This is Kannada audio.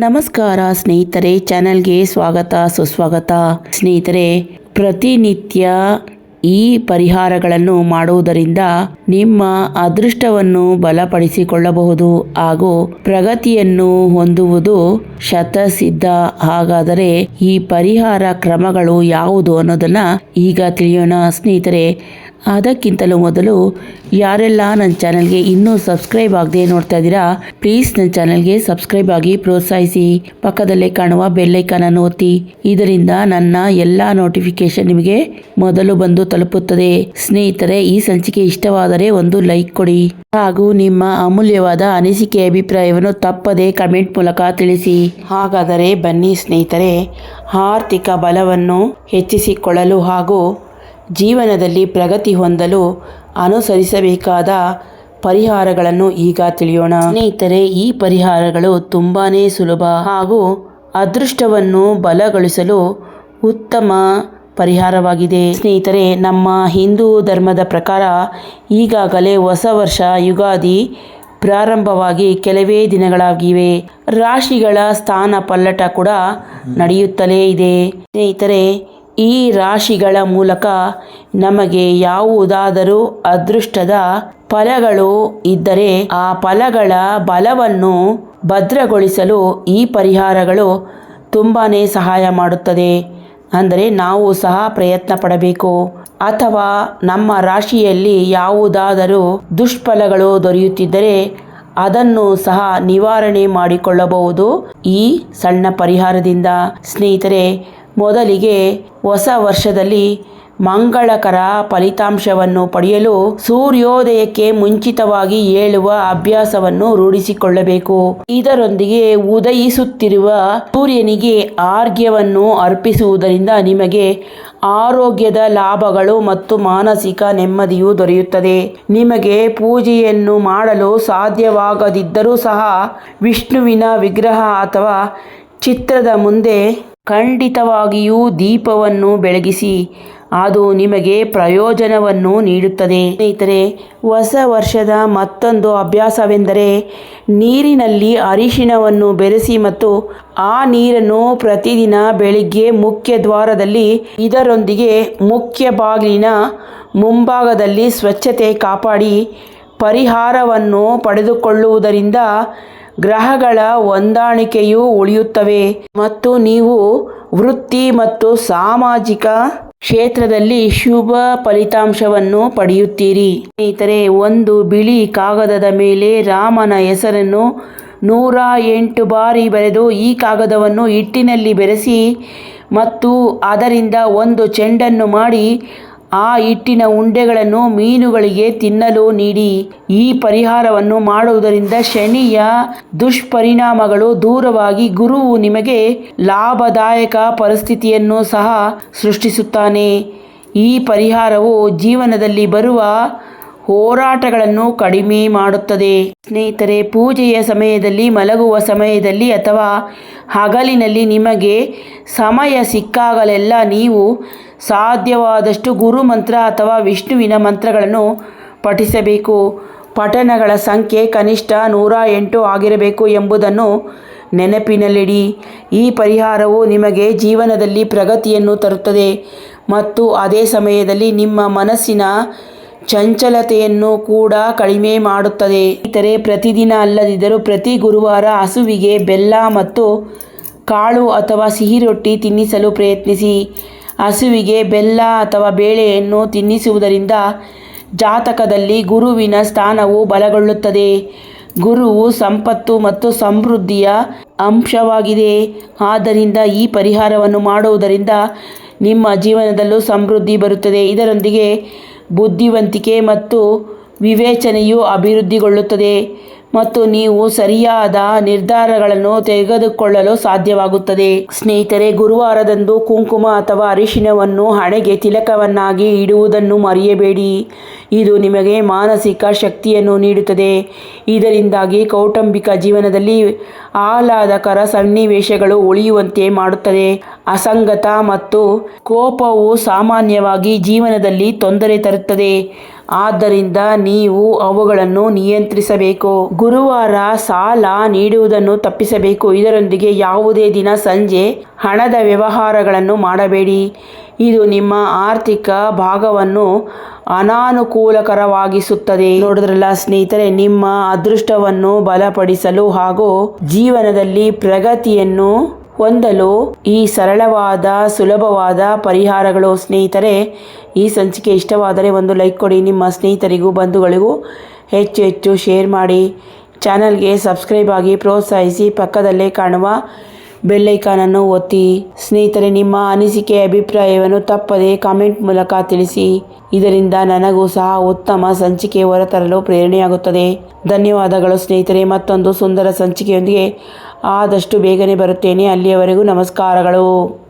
ನಮಸ್ಕಾರ ಸ್ನೇಹಿತರೆ, ಚಾನಲ್ಗೆ ಸ್ವಾಗತ, ಸುಸ್ವಾಗತ. ಸ್ನೇಹಿತರೆ, ಪ್ರತಿನಿತ್ಯ ಈ ಪರಿಹಾರಗಳನ್ನು ಮಾಡುವುದರಿಂದ ನಿಮ್ಮ ಅದೃಷ್ಟವನ್ನು ಬಲಪಡಿಸಿಕೊಳ್ಳಬಹುದು ಹಾಗೂ ಪ್ರಗತಿಯನ್ನು ಹೊಂದುವುದು ಶತಸಿದ್ಧ. ಹಾಗಾದರೆ ಈ ಪರಿಹಾರ ಕ್ರಮಗಳು ಯಾವುದು ಅನ್ನೋದನ್ನ ಈಗ ತಿಳಿಯೋಣ. ಸ್ನೇಹಿತರೆ ಅದಕ್ಕಿಂತಲೂ ಮೊದಲು ಯಾರೆಲ್ಲ ನನ್ನ ಚಾನಲ್ಗೆ ಇನ್ನೂ ಸಬ್ಸ್ಕ್ರೈಬ್ ಆಗದೆ ನೋಡ್ತಾ ಇದ್ದೀರಾ, ಪ್ಲೀಸ್ ನನ್ನ ಚಾನಲ್ಗೆ ಸಬ್ಸ್ಕ್ರೈಬ್ ಆಗಿ ಪ್ರೋತ್ಸಾಹಿಸಿ. ಪಕ್ಕದಲ್ಲೇ ಕಾಣುವ ಬೆಲ್ಲೈಕನನ್ನು ಒತ್ತಿ. ಇದರಿಂದ ನನ್ನ ಎಲ್ಲ ನೋಟಿಫಿಕೇಶನ್ ನಿಮಗೆ ಮೊದಲು ಬಂದು ತಲುಪುತ್ತದೆ. ಸ್ನೇಹಿತರೆ, ಈ ಸಂಚಿಕೆ ಇಷ್ಟವಾದರೆ ಒಂದು ಲೈಕ್ ಕೊಡಿ. ಹಾಗೂ ನಿಮ್ಮ ಅಮೂಲ್ಯವಾದ ಅನಿಸಿಕೆ ಅಭಿಪ್ರಾಯವನ್ನು ತಪ್ಪದೆ ಕಮೆಂಟ್ ಮೂಲಕ ತಿಳಿಸಿ. ಹಾಗಾದರೆ ಬನ್ನಿ ಸ್ನೇಹಿತರೆ, ಆರ್ಥಿಕ ಬಲವನ್ನು ಹೆಚ್ಚಿಸಿಕೊಳ್ಳಲು ಹಾಗೂ ಜೀವನದಲ್ಲಿ ಪ್ರಗತಿ ಹೊಂದಲು ಅನುಸರಿಸಬೇಕಾದ ಪರಿಹಾರಗಳನ್ನು ಈಗ ತಿಳಿಯೋಣ. ಸ್ನೇಹಿತರೆ, ಈ ಪರಿಹಾರಗಳು ತುಂಬಾ ಸುಲಭ ಹಾಗೂ ಅದೃಷ್ಟವನ್ನು ಬಲಗೊಳಿಸಲು ಉತ್ತಮ ಪರಿಹಾರವಾಗಿದೆ. ಸ್ನೇಹಿತರೆ, ನಮ್ಮ ಹಿಂದೂ ಧರ್ಮದ ಪ್ರಕಾರ ಈಗಾಗಲೇ ಹೊಸ ವರ್ಷ ಯುಗಾದಿ ಪ್ರಾರಂಭವಾಗಿ ಕೆಲವೇ ದಿನಗಳಾಗಿವೆ. ರಾಶಿಗಳ ಸ್ಥಾನ ಪಲ್ಲಟ ಕೂಡ ನಡೆಯುತ್ತಲೇ ಇದೆ. ಸ್ನೇಹಿತರೆ ಈ ರಾಶಿಗಳ ಮೂಲಕ ನಮಗೆ ಯಾವುದಾದರೂ ಅದೃಷ್ಟದ ಫಲಗಳು ಇದ್ದರೆ ಆ ಫಲಗಳ ಬಲವನ್ನು ಭದ್ರಗೊಳಿಸಲು ಈ ಪರಿಹಾರಗಳು ತುಂಬಾ ಸಹಾಯ ಮಾಡುತ್ತದೆ. ಅಂದರೆ ನಾವು ಸಹ ಪ್ರಯತ್ನ ಪಡಬೇಕು. ಅಥವಾ ನಮ್ಮ ರಾಶಿಯಲ್ಲಿ ಯಾವುದಾದರೂ ದುಷ್ಫಲಗಳು ದೊರೆಯುತ್ತಿದ್ದರೆ ಅದನ್ನು ಸಹ ನಿವಾರಣೆ ಮಾಡಿಕೊಳ್ಳಬಹುದು ಈ ಸಣ್ಣ ಪರಿಹಾರದಿಂದ. ಸ್ನೇಹಿತರೆ, ಮೊದಲಿಗೆ ಹೊಸ ವರ್ಷದಲ್ಲಿ ಮಂಗಳಕರ ಫಲಿತಾಂಶವನ್ನು ಪಡೆಯಲು ಸೂರ್ಯೋದಯಕ್ಕೆ ಮುಂಚಿತವಾಗಿ ಏಳುವ ಅಭ್ಯಾಸವನ್ನು ರೂಢಿಸಿಕೊಳ್ಳಬೇಕು. ಇದರೊಂದಿಗೆ ಉದಯಿಸುತ್ತಿರುವ ಸೂರ್ಯನಿಗೆ ಆರ್ಘ್ಯವನ್ನು ಅರ್ಪಿಸುವುದರಿಂದ ನಿಮಗೆ ಆರೋಗ್ಯದ ಲಾಭಗಳು ಮತ್ತು ಮಾನಸಿಕ ನೆಮ್ಮದಿಯು ದೊರೆಯುತ್ತದೆ. ನಿಮಗೆ ಪೂಜೆಯನ್ನು ಮಾಡಲು ಸಾಧ್ಯವಾಗದಿದ್ದರೂ ಸಹ ವಿಷ್ಣುವಿನ ವಿಗ್ರಹ ಅಥವಾ ಚಿತ್ರದ ಮುಂದೆ ಖಂಡಿತವಾಗಿಯೂ ದೀಪವನ್ನು ಬೆಳಗಿಸಿ, ಅದು ನಿಮಗೆ ಪ್ರಯೋಜನವನ್ನು ನೀಡುತ್ತದೆ. ಸ್ನೇಹಿತರೆ, ಹೊಸ ವರ್ಷದ ಮತ್ತೊಂದು ಅಭ್ಯಾಸವೆಂದರೆ, ನೀರಿನಲ್ಲಿ ಅರಿಶಿಣವನ್ನು ಬೆರೆಸಿ ಮತ್ತು ಆ ನೀರನ್ನು ಪ್ರತಿದಿನ ಬೆಳಿಗ್ಗೆ ಮುಖ್ಯ ದ್ವಾರದಲ್ಲಿ, ಇದರೊಂದಿಗೆ ಮುಖ್ಯ ಬಾಗಿಲಿನ ಮುಂಭಾಗದಲ್ಲಿ ಸ್ವಚ್ಛತೆ ಕಾಪಾಡಿ ಪರಿಹಾರವನ್ನು ಪಡೆದುಕೊಳ್ಳುವುದರಿಂದ ಗ್ರಹಗಳ ಹೊಂದಾಣಿಕೆಯು ಉಳಿಯುತ್ತವೆ ಮತ್ತು ನೀವು ವೃತ್ತಿ ಮತ್ತು ಸಾಮಾಜಿಕ ಕ್ಷೇತ್ರದಲ್ಲಿ ಶುಭ ಫಲಿತಾಂಶವನ್ನು ಪಡೆಯುತ್ತೀರಿ. ಸ್ನೇಹಿತರೆ, ಒಂದು ಬಿಳಿ ಕಾಗದದ ಮೇಲೆ ರಾಮನ ಹೆಸರನ್ನು ನೂರ ಎಂಟು ಬಾರಿ ಬರೆದು ಈ ಕಾಗದವನ್ನು ಹಿಟ್ಟಿನಲ್ಲಿ ಬೆರೆಸಿ ಮತ್ತು ಅದರಿಂದ ಒಂದು ಚೆಂಡನ್ನು ಮಾಡಿ ಆ ಹಿಟ್ಟಿನ ಉಂಡೆಗಳನ್ನು ಮೀನುಗಳಿಗೆ ತಿನ್ನಲು ನೀಡಿ. ಈ ಪರಿಹಾರವನ್ನು ಮಾಡುವುದರಿಂದ ಶನಿಯ ದುಷ್ಪರಿಣಾಮಗಳು ದೂರವಾಗಿ ಗುರುವು ನಿಮಗೆ ಲಾಭದಾಯಕ ಪರಿಸ್ಥಿತಿಯನ್ನು ಸಹ ಸೃಷ್ಟಿಸುತ್ತಾನೆ. ಈ ಪರಿಹಾರವು ಜೀವನದಲ್ಲಿ ಬರುವ ಹೋರಾಟಗಳನ್ನು ಕಡಿಮೆ ಮಾಡುತ್ತದೆ. ಸ್ನೇಹಿತರೆ, ಪೂಜೆಯ ಸಮಯದಲ್ಲಿ, ಮಲಗುವ ಸಮಯದಲ್ಲಿ ಅಥವಾ ಹಗಲಿನಲ್ಲಿ ನಿಮಗೆ ಸಮಯ ಸಿಕ್ಕಾಗಲೆಲ್ಲ ನೀವು ಸಾಧ್ಯವಾದಷ್ಟು ಗುರು ಮಂತ್ರ ಅಥವಾ ವಿಷ್ಣುವಿನ ಮಂತ್ರಗಳನ್ನು ಪಠಿಸಬೇಕು. ಪಠಣಗಳ ಸಂಖ್ಯೆ ಕನಿಷ್ಠ ನೂರ ಎಂಟು ಆಗಿರಬೇಕು ಎಂಬುದನ್ನು ನೆನಪಿನಲ್ಲಿಡಿ. ಈ ಪರಿಹಾರವು ನಿಮಗೆ ಜೀವನದಲ್ಲಿ ಪ್ರಗತಿಯನ್ನು ತರುತ್ತದೆ ಮತ್ತು ಅದೇ ಸಮಯದಲ್ಲಿ ನಿಮ್ಮ ಮನಸ್ಸಿನ ಚಂಚಲತೆಯನ್ನು ಕೂಡ ಕಡಿಮೆ ಮಾಡುತ್ತದೆ. ಇತರೆ ಪ್ರತಿದಿನ ಅಲ್ಲದಿದ್ದರೂ ಪ್ರತಿ ಗುರುವಾರ ಹಸುವಿಗೆ ಬೆಲ್ಲ ಮತ್ತು ಕಾಳು ಅಥವಾ ಸಿಹಿ ರೊಟ್ಟಿ ತಿನ್ನಿಸಲು ಪ್ರಯತ್ನಿಸಿ. ಹಸುವಿಗೆ ಬೆಲ್ಲ ಅಥವಾ ಬೇಳೆಯನ್ನು ತಿನ್ನಿಸುವುದರಿಂದ ಜಾತಕದಲ್ಲಿ ಗುರುವಿನ ಸ್ಥಾನವು ಬಲಗೊಳ್ಳುತ್ತದೆ. ಗುರುವು ಸಂಪತ್ತು ಮತ್ತು ಸಮೃದ್ಧಿಯ ಅಂಶವಾಗಿದೆ. ಆದ್ದರಿಂದ ಈ ಪರಿಹಾರವನ್ನು ಮಾಡುವುದರಿಂದ ನಿಮ್ಮ ಜೀವನದಲ್ಲೂ ಸಮೃದ್ಧಿ ಬರುತ್ತದೆ. ಇದರೊಂದಿಗೆ ಬುದ್ಧಿವಂತಿಕೆ ಮತ್ತು ವಿವೇಚನೆಯು ಅಭಿವೃದ್ಧಿಗೊಳ್ಳುತ್ತದೆ. ಮತ್ತು ನೀವು ಸರಿಯಾದ ನಿರ್ಧಾರಗಳನ್ನು ತೆಗೆದುಕೊಳ್ಳಲು ಸಾಧ್ಯವಾಗುತ್ತದೆ. ಸ್ನೇಹಿತರೆ, ಗುರುವಾರದಂದು ಕುಂಕುಮ ಅಥವಾ ಅರಿಶಿನವನ್ನು ಹಣೆಗೆ ತಿಲಕವನ್ನಾಗಿ ಇಡುವುದನ್ನು ಮರೆಯಬೇಡಿ. ಇದು ನಿಮಗೆ ಮಾನಸಿಕ ಶಕ್ತಿಯನ್ನು ನೀಡುತ್ತದೆ. ಇದರಿಂದಾಗಿ ಕೌಟುಂಬಿಕ ಜೀವನದಲ್ಲಿ ಆಹ್ಲಾದಕರ ಸನ್ನಿವೇಶಗಳು ಉಳಿಯುವಂತೆ ಮಾಡುತ್ತದೆ. ಅಸಂಗತ ಮತ್ತು ಕೋಪವು ಸಾಮಾನ್ಯವಾಗಿ ಜೀವನದಲ್ಲಿ ತೊಂದರೆ ತರುತ್ತದೆ. ಆದ್ದರಿಂದ ನೀವು ಅವುಗಳನ್ನು ನಿಯಂತ್ರಿಸಬೇಕು. ಗುರುವಾರ ಸಾಲ ನೀಡುವುದನ್ನು ತಪ್ಪಿಸಬೇಕು. ಇದರೊಂದಿಗೆ ಯಾವುದೇ ದಿನ ಸಂಜೆ ಹಣದ ವ್ಯವಹಾರಗಳನ್ನು ಮಾಡಬೇಡಿ. ಇದು ನಿಮ್ಮ ಆರ್ಥಿಕ ಭಾಗವನ್ನು ಅನಾನುಕೂಲಕರವಾಗಿಸುತ್ತದೆ. ನೋಡಿದ್ರಲ್ಲ ಸ್ನೇಹಿತರೆ, ನಿಮ್ಮ ಅದೃಷ್ಟವನ್ನು ಬಲಪಡಿಸಲು ಹಾಗೂ ಜೀವನದಲ್ಲಿ ಪ್ರಗತಿಯನ್ನು ಹೊಂದಲು ಈ ಸರಳವಾದ, ಸುಲಭವಾದ ಪರಿಹಾರಗಳು. ಸ್ನೇಹಿತರೆ, ಈ ಸಂಚಿಕೆ ಇಷ್ಟವಾದರೆ ಒಂದು ಲೈಕ್ ಕೊಡಿ. ನಿಮ್ಮ ಸ್ನೇಹಿತರಿಗೂ, ಬಂಧುಗಳಿಗೂ ಹೆಚ್ಚು ಹೆಚ್ಚು ಶೇರ್ ಮಾಡಿ. ಚಾನಲ್ಗೆ ಸಬ್ಸ್ಕ್ರೈಬ್ ಆಗಿ ಪ್ರೋತ್ಸಾಹಿಸಿ. ಪಕ್ಕದಲ್ಲೇ ಕಾಣುವ ಬೆಲ್ಲೈಕಾನನ್ನು ಒತ್ತಿ, ಸ್ನೇಹಿತರೆ, ನಿಮ್ಮ ಅನಿಸಿಕೆ ಅಭಿಪ್ರಾಯವನ್ನು ತಪ್ಪದೇ ಕಾಮೆಂಟ್ ಮೂಲಕ ತಿಳಿಸಿ. ಇದರಿಂದ ನನಗೂ ಸಹ ಉತ್ತಮ ಸಂಚಿಕೆ ಹೊರತರಲು ಪ್ರೇರಣೆಯಾಗುತ್ತದೆ. ಧನ್ಯವಾದಗಳು ಸ್ನೇಹಿತರೆ. ಮತ್ತೊಂದು ಸುಂದರ ಸಂಚಿಕೆಯೊಂದಿಗೆ ಆದಷ್ಟು ಬೇಗನೆ ಬರುತ್ತೇನೆ. ಅಲ್ಲಿಯವರೆಗೂ ನಮಸ್ಕಾರಗಳು.